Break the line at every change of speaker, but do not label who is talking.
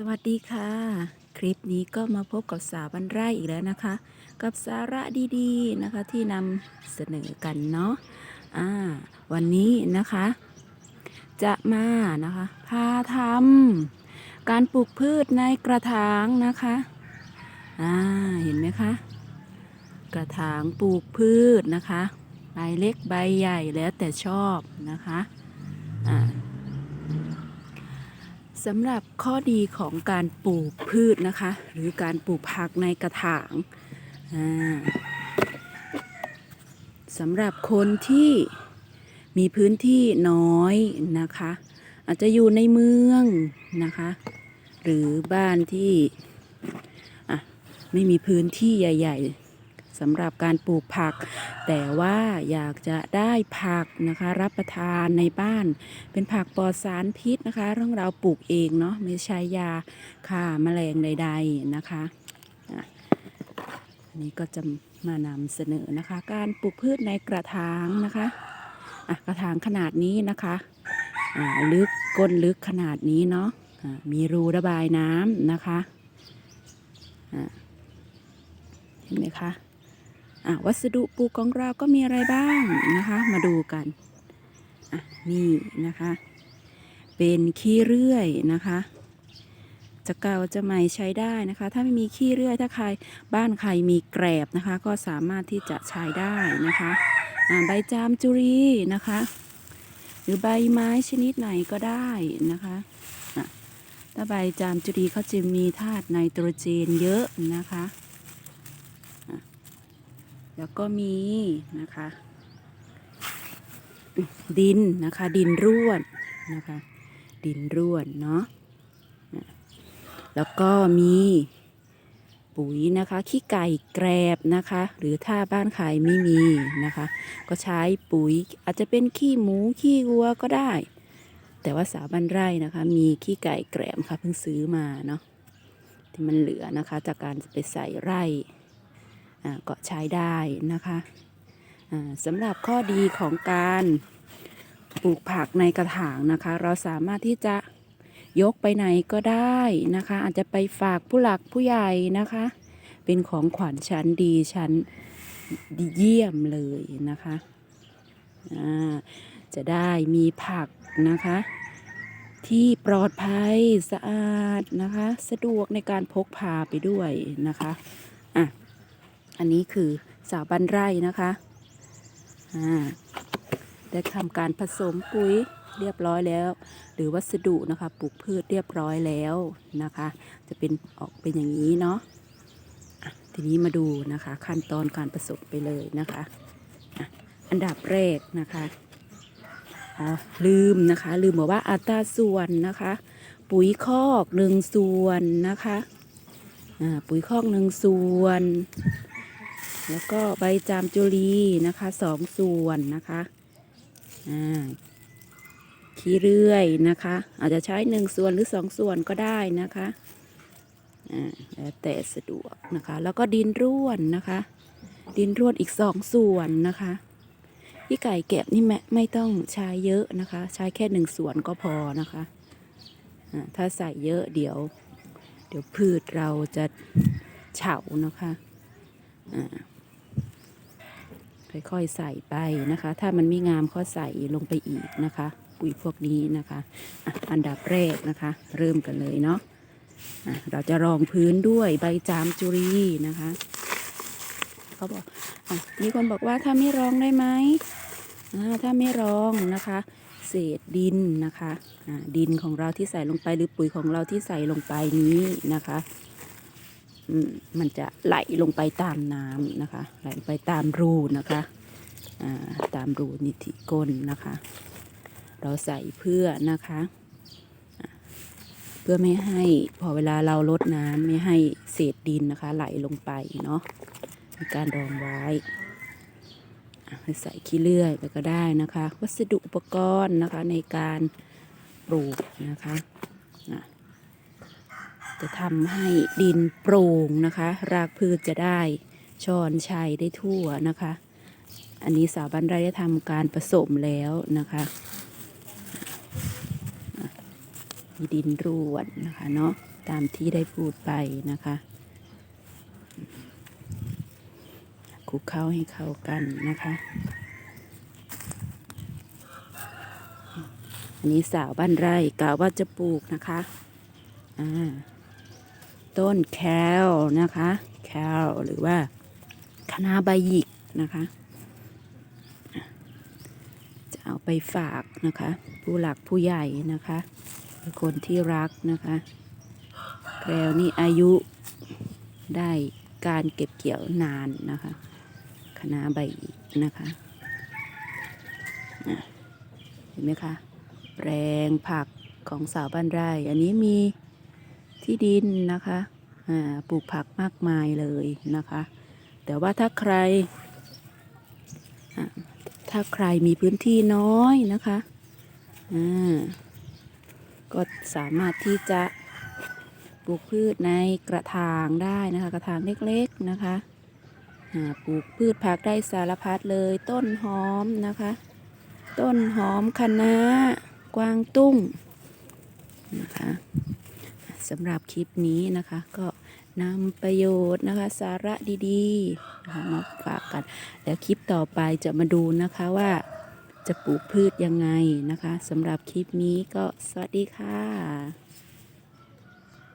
สวัสดีค่ะ คลิปนี้ก็มาพบกับสาวบันไร่อีกแล้วนะคะ กับสาระดีๆนะคะที่นำเสนอกันเนาะอ่าวันนี้นะคะ จะมานะคะ พาทำการปลูกพืชในกระถางนะคะอ่าเห็นไหมคะ กระถางปลูกพืชนะคะ ใบเล็กใบใหญ่แล้วแต่ชอบนะคะอ่า สำหรับข้อดีของการปลูกพืชนะคะ หรือการปลูกผักในกระถางสำหรับคนที่มีพื้นที่น้อยนะคะ อาจจะอยู่ในเมืองนะคะ หรือบ้านที่ไม่มีพื้นที่ใหญ่ ๆ สำหรับการปลูกผัก แต่ว่าอยากจะได้ผักนะคะ รับประทานในบ้าน เป็นผักปลอดสารพิษนะคะ เรื่องเราปลูกเองเนาะไม่ใช้ยาฆ่าแมลงใด ๆนะคะอันนี้ก็จะมานำเสนอนะคะ การปลูกพืชในกระถางนะคะะกระถางขนาดนี้นะคะลึกก้นลึกขนาดนี้เนาะอ่ามีรูระบายน้ำนะคะเห็นไหมคะ วัสดุปลูกของเราก็มีอะไรบ้างนะคะ มาดูกันอะนี่นะคะ เป็นขี้เลื่อยนะคะจะเก่าจะใหม่ใช้ได้นะคะ ถ้าไม่มีขี้เลื่อยถ้าใครบ้านใครมีแกรบนะคะ ก็สามารถที่จะใช้ได้นะคะอ่าใบจามจุรีนะคะ หรือใบไม้ชนิดไหนก็ได้นะคะอะถ้าใบจามจุรีเขาจะมีธาตุไนโตรเจนเยอะนะคะ แล้วก็มีนะคะ ดินนะคะ ดินร่วนนะคะ ดินร่วนเนาะแล้วก็มีปุ๋ยนะคะขี้ไก่แกรบนะคะ หรือถ้าบ้านใครไม่มีนะคะ ก็ใช้ปุ๋ยอาจจะเป็นขี้หมูขี้วัวก็ได้ แต่ว่าสาวบ้านไร่นะคะ มีขี้ไก่แกรบค่ะเพิ่งซื้อมาเนาะที่มันเหลือนะคะ จากการไปใส่ไร่ ก็ใช้ได้นะคะสำหรับข้อดีของการปลูกผักในกระถางนะคะ เราสามารถที่จะยกไปไหนก็ได้นะคะ อาจจะไปฝากผู้หลักผู้ใหญ่นะคะ เป็นของขวัญชั้นดีชั้นดีเยี่ยมเลยนะคะจะได้มีผักนะคะ ที่ปลอดภัยสะอาดนะคะ สะดวกในการพกพาไปด้วยนะคะอะ อันนี้คือสาวบ้านไร่นะคะอ่าได้ทำการผสมปุ๋ยเรียบร้อยแล้ว หรือวัสดุนะคะปลูกพืชเรียบร้อยแล้วนะคะ จะเป็นออกเป็นอย่างนี้เนาะะทีนี้มาดูนะคะ ขั้นตอนการผสมไปเลยนะคะอ,ะอันดับแรกนะคะลืมนะคะ ลืมบอกว่าอัตราส่วนนะคะ ปุ๋ยคอกหนึ่งส่วนนะคะอ่าปุ๋ยคอกหนึ่งส่วน แล้วก็ใบจามจุลีนะคะสองส่วนนะคะอ่าขี้เลื่อยนะคะ อาจจะใช้หนึ่งส่วนหรือสองส่วนก็ได้นะคะอ่าแล้วแต่สะดวกนะคะ แล้วก็ดินร่วนนะคะ ดินร่วนอีกสองส่วนนะคะที่ไก่แกะนี่แม่ไม่ต้องใช้เยอะนะคะ ใช้แค่หนึ่งส่วนก็พอนะคะอ่าถ้าใส่เยอะเดี๋ยว เดี๋ยวพืชเราจะเฉานะคะอ่า ค่อยๆใส่ไปนะคะ ถ้ามันไม่งามก็ใส่ลงไปอีกนะคะ ปุ๋ยพวกนี้นะคะอะอันดับแรกนะคะ เริ่มกันเลยเนาะะเราจะรองพื้นด้วยใบจามจุรีนะคะเขาบอกอมีคนบอกว่าถ้าไม่รองได้ไหมถ้าไม่รองนะคะ เศษดินนะคะดินของเราที่ใส่ลงไปหรือปุ๋ยของเราที่ใส่ลงไปนี้นะคะ มันจะไหลลงไปตามน้ำนะคะ ไหลไปตามรูนะคะตามรูนิติก้นนะคะ เราใส่เพื่อนะคะ เพื่อไม่ให้พอเวลาเราลดน้ำไม่ให้เศษดินนะคะ ไหลลงไปเนาะมีการรองไว้ใส่ขี้เลื่อยไปก็ได้นะคะ วัสดุอุปกรณ์นะคะในการปลูกนะคะ จะทำให้ดินโปร่งนะคะ รากพืชจะได้ชอนชัยได้ทั่วนะคะ อันนี้สาวบ้านไร่ได้ทำการผสมแล้วนะคะมีดินร่วนนะคะเนาะตามที่ได้พูดไปนะคะคลุกเข้าให้เข้ากันนะคะอันนี้สาวบ้านไร่กะว่าจะปลูกนะคะ อ่า ต้นแคลนะคะแคลหรือว่าคณะใบหยิกนะคะ จะเอาไปฝากนะคะ ผู้หลักผู้ใหญ่นะคะคนที่รักนะคะแคลนี่อายุได้การเก็บเกี่ยวนานนะคะคณะใบหยิกนะคะอะเห็นไหมคะแปลงผักของสาวบ้านไร่ อันนี้มี ที่ดินนะคะปลูกผักมากมายเลยนะคะ แต่ว่าถ้าใคร ถ้าใครมีพื้นที่น้อยนะคะก็สามารถที่จะปลูกพืชในกระถางได้นะคะ กระถางเล็กๆนะคะปลูกพืชผักได้สารพัดเลย ต้นหอมนะคะ ต้นหอมคะน้ากวางตุ้งนะคะ สำหรับคลิปนี้นะคะ ก็นำประโยชน์นะคะ สาระดีๆนะคะมาฝากกัน แล้วคลิปต่อไปจะมาดูนะคะว่าจะปลูกพืชยังไงนะคะสำหรับคลิปนี้ก็สวัสดีค่ะ